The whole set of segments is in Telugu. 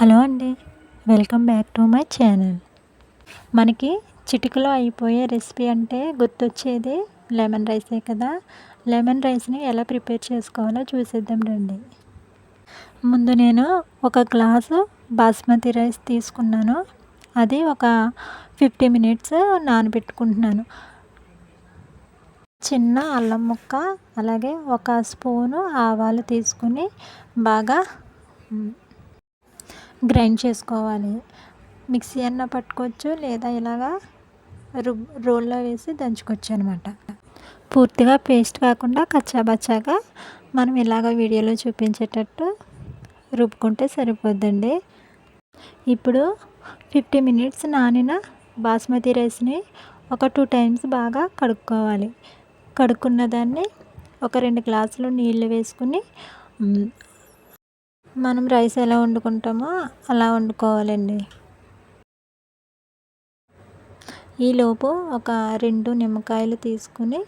హలో అండి. Welcome back to my channel. మనకి చిటికలో అయిపోయే రెసిపీ అంటే గుర్తొచ్చేది లెమన్ రైసే కదా. లెమన్ రైస్ని ఎలా ప్రిపేర్ చేసుకోవాలో చూసేద్దాం రండి. ముందు నేను ఒక గ్లాసు బాస్మతి రైస్ తీసుకున్నాను. అది ఒక ఫిఫ్టీ మినిట్స్ నానబెట్టుకుంటున్నాను. చిన్న అల్లం ముక్క అలాగే ఒక స్పూను ఆవాలు తీసుకుని బాగా గ్రైండ్ చేసుకోవాలి. మిక్సీ అన్న పట్టుకోవచ్చు లేదా ఇలాగా రుబ్ రోల్లో వేసి దంచుకోవచ్చు అనమాట పూర్తిగా పేస్ట్ కాకుండా కచ్చాబచ్చాగా మనం ఇలాగ వీడియోలో చూపించేటట్టు రుబ్బుకుంటే సరిపోద్దండి. ఇప్పుడు ఫిఫ్టీ మినిట్స్ నానిన బాస్మతి రైస్ని ఒక టూ టైమ్స్ బాగా కడుక్కోవాలి. కడుక్కున్న దాన్ని ఒక రెండు గ్లాసులు నీళ్ళు వేసుకుని మనం రైస్ ఎలా వండుకుంటామో అలా వండుకోవాలండి. ఈలోపు ఒక రెండు నిమ్మకాయలు తీసుకుని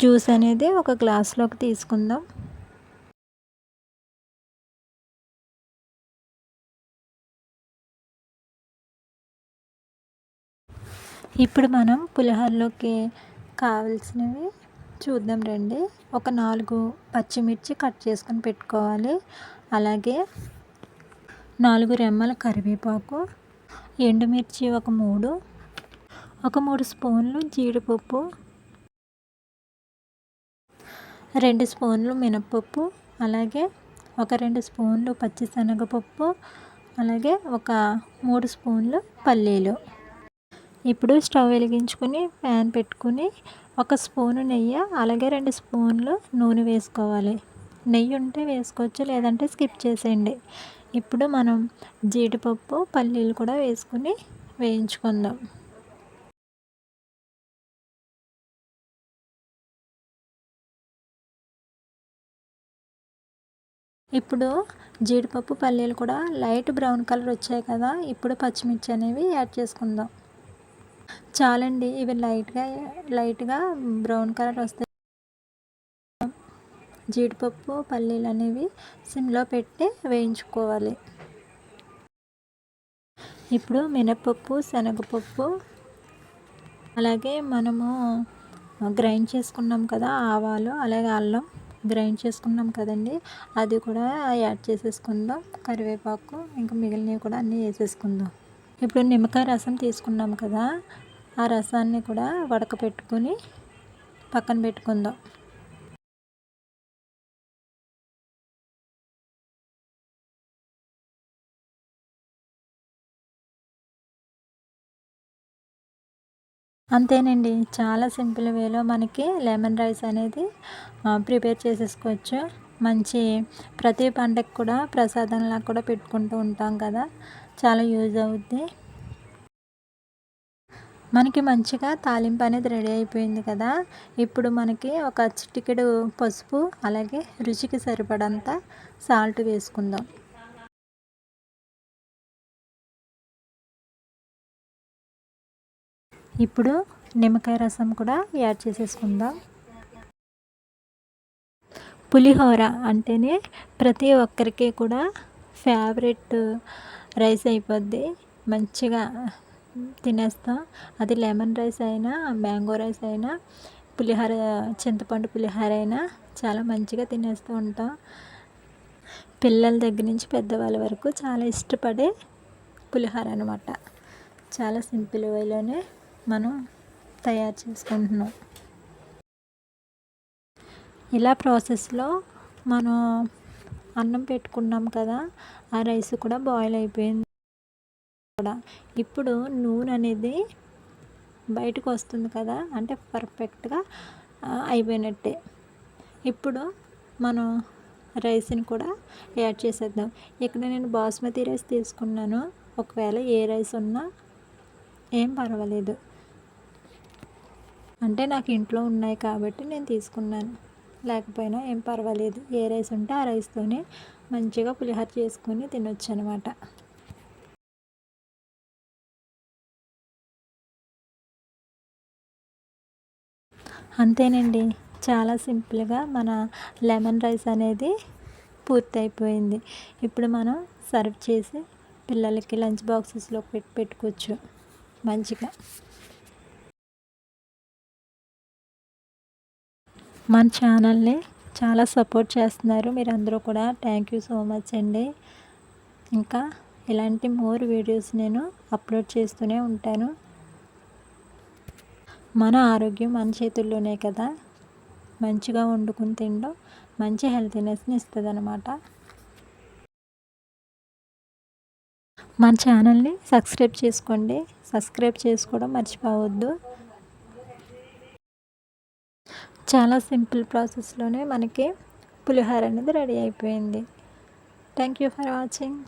జ్యూస్ అనేది ఒక గ్లాస్లోకి తీసుకుందాం. ఇప్పుడు మనం పులిహోరలోకి కావాల్సినవి చూద్దాం రండి. ఒక నాలుగు పచ్చిమిర్చి కట్ చేసుకొని పెట్టుకోవాలి. అలాగే నాలుగు రెమ్మల కరివేపాకు ఎండుమిర్చి ఒక మూడు ఒక మూడు స్పూన్లు జీడిపప్పు రెండు స్పూన్లు మినప్పప్పు అలాగే ఒక రెండు స్పూన్లు పచ్చిశనగపప్పు అలాగే ఒక మూడు స్పూన్లు పల్లీలు. ఇప్పుడు స్టవ్ వెలిగించుకొని ప్యాన్ పెట్టుకుని ఒక స్పూను నెయ్యి అలాగే రెండు స్పూన్లు నూనె వేసుకోవాలి. నెయ్యి ఉంటే వేసుకోవచ్చు లేదంటే స్కిప్ చేసేయండి. ఇప్పుడు మనం జీడిపప్పు పల్లీలు కూడా వేసుకుని వేయించుకుందాం. ఇప్పుడు జీడిపప్పు పల్లీలు కూడా లైట్ బ్రౌన్ కలర్ వచ్చాయి కదా ఇప్పుడు పచ్చిమిర్చి అనేవి యాడ్ చేసుకుందాం. చాలండి. ఇవి లైట్గా లైట్గా బ్రౌన్ కలర్ వస్తాయి. జీడిపప్పు పల్లీలు అనేవి సిమ్లో పెట్టి వేయించుకోవాలి. ఇప్పుడు మినపప్పు శనగపప్పు అలాగే మనము గ్రైండ్ చేసుకున్నాం కదా ఆవాలు అలాగే అల్లం గ్రైండ్ చేసుకున్నాం కదండి. అది కూడా యాడ్ చేసేసుకుందాం. కరివేపాకు ఇంకా మిగిలినవి కూడా అన్నీ వేసేసుకుందాం. ఇప్పుడు నిమ్మకాయ రసం తీసుకున్నాం కదా ఆ రసాన్ని కూడా వడకపెట్టుకొని పక్కన పెట్టుకుందాం. అంతేనండి చాలా సింపుల్ వేలో మనకి లెమన్ రైస్ అనేది ప్రిపేర్ చేసేసుకోవచ్చు. మంచి ప్రతి పండగ కూడా ప్రసాదంలా కూడా పెట్టుకుంటూ ఉంటాం కదా. చాలా యూజ్ అవుద్ది. మనకి మంచిగా తాలింపు అనేది రెడీ అయిపోయింది కదా. ఇప్పుడు మనకి ఒక చిటికెడు పసుపు అలాగే రుచికి సరిపడంత సాల్ట్ వేసుకుందాం. ఇప్పుడు నిమ్మకాయ రసం కూడా యాడ్ చేసేసుకుందాం. పులిహోర అంటేనే ప్రతి ఒక్కరికి కూడా ఫేవరెట్ రైస్ అయిపోద్ది. మంచిగా తినేస్తాం. అది లెమన్ రైస్ అయినా మ్యాంగో రైస్ అయినా పులిహోర చింతపండు పులిహోర అయినా చాలా మంచిగా తినేస్తూ ఉంటాం. పిల్లల దగ్గర నుంచి పెద్దవాళ్ళ వరకు చాలా ఇష్టపడే పులిహోర అనమాట చాలా సింపుల్ వేలోనే మనం తయారు చేసుకుంటున్నాం. ఇలా ప్రాసెస్లో మనం అన్నం పెట్టుకున్నాం కదా ఆ రైస్ కూడా బాయిల్ అయిపోయింది కూడా. ఇప్పుడు నూనె అనేది బయటకు వస్తుంది కదా అంటే పర్ఫెక్ట్గా అయిపోయినట్టే. ఇప్పుడు మనం రైస్ని కూడా యాడ్ చేసేద్దాం. ఇక్కడ నేను బాస్మతి రైస్ తీసుకున్నాను. ఒకవేళ ఏ రైస్ ఉన్నా ఏం పర్వాలేదు. అంటే నాకు ఇంట్లో ఉన్నాయి కాబట్టి నేను తీసుకున్నాను. లేకపోయినా ఏం పర్వాలేదు. ఏ రైస్ ఉంటే ఆ రైస్తోనే మంచిగా పులిహోర చేసుకొని తినొచ్చు అనమాట అంతేనండి. చాలా సింపుల్గా మన లెమన్ రైస్ అనేది పూర్తి అయిపోయింది ఇప్పుడు మనం సర్వ్ చేసి పిల్లలకి లంచ్ బాక్సెస్లో పెట్టి పెట్టుకోవచ్చు. మంచిగా. మన ఛానల్ని చాలా సపోర్ట్ చేస్తున్నారు. మీరందరూ కూడా థ్యాంక్ యూ సో మచ్ అండి. ఇంకా ఇలాంటి మోర్ వీడియోస్ నేను అప్లోడ్ చేస్తూనే ఉంటాను. మన ఆరోగ్యం మన చేతుల్లోనే కదా. మంచిగా వండుకుని తినడం మంచి హెల్తీనెస్ని ఇస్తుంది అనమాట మన ఛానల్ని సబ్స్క్రైబ్ చేసుకోండి. సబ్స్క్రైబ్ చేసుకోవడం మర్చిపోవద్దు. చాలా సింపుల్ ప్రాసెస్లోనే మనకి పులిహోర అనేది రెడీ అయిపోయింది. Thank you for watching